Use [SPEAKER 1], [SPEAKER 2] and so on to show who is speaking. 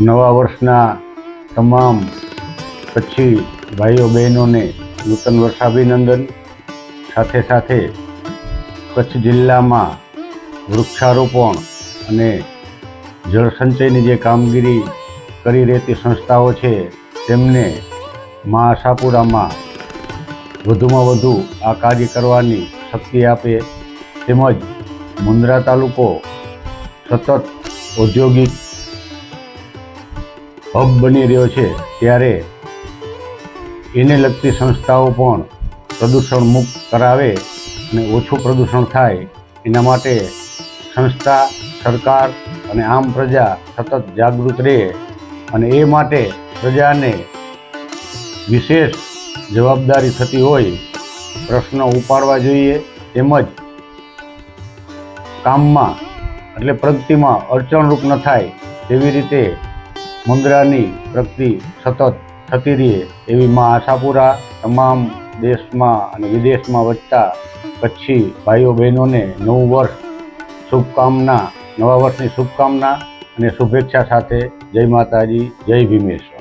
[SPEAKER 1] નવા વર્ષના તમામ કચ્છી ભાઈઓ બહેનોને નૂતન વર્ષાભિનંદન. સાથે સાથે કચ્છ જિલ્લામાં વૃક્ષારોપણ અને જળસંચયની જે કામગીરી કરી રહેતી સંસ્થાઓ છે, તેમને મા આશાપુરામાં વધુમાં વધુ આ કાર્ય કરવાની શક્તિ આપે. તેમજ મુન્દ્રા તાલુકો સતત ઔદ્યોગિક હબ બની રહ્યો છે ત્યારે એને લગતી સંસ્થાઓ પણ પ્રદૂષણ મુક્ત કરાવે અને ઓછું પ્રદૂષણ થાય, એના માટે સંસ્થા, સરકાર અને આમ પ્રજા સતત જાગૃત રહે અને એ માટે પ્રજાને વિશેષ જવાબદારી થતી હોય, પ્રશ્નો ઉપાડવા જોઈએ, તેમજ કામમાં, એટલે પ્રગતિમાં અડચણરૂપ ન થાય તેવી રીતે મુન્દ્રાની પ્રગતિ સતત થતી રહે એવી માં આશાપુરા તમામ દેશમાં અને વિદેશમાં વચતા કચ્છી ભાઈઓ બહેનોને નવું વર્ષ શુભકામના, નવા વર્ષની શુભકામના અને શુભેચ્છા સાથે જય માતાજી, જય ભીમેશ્વર.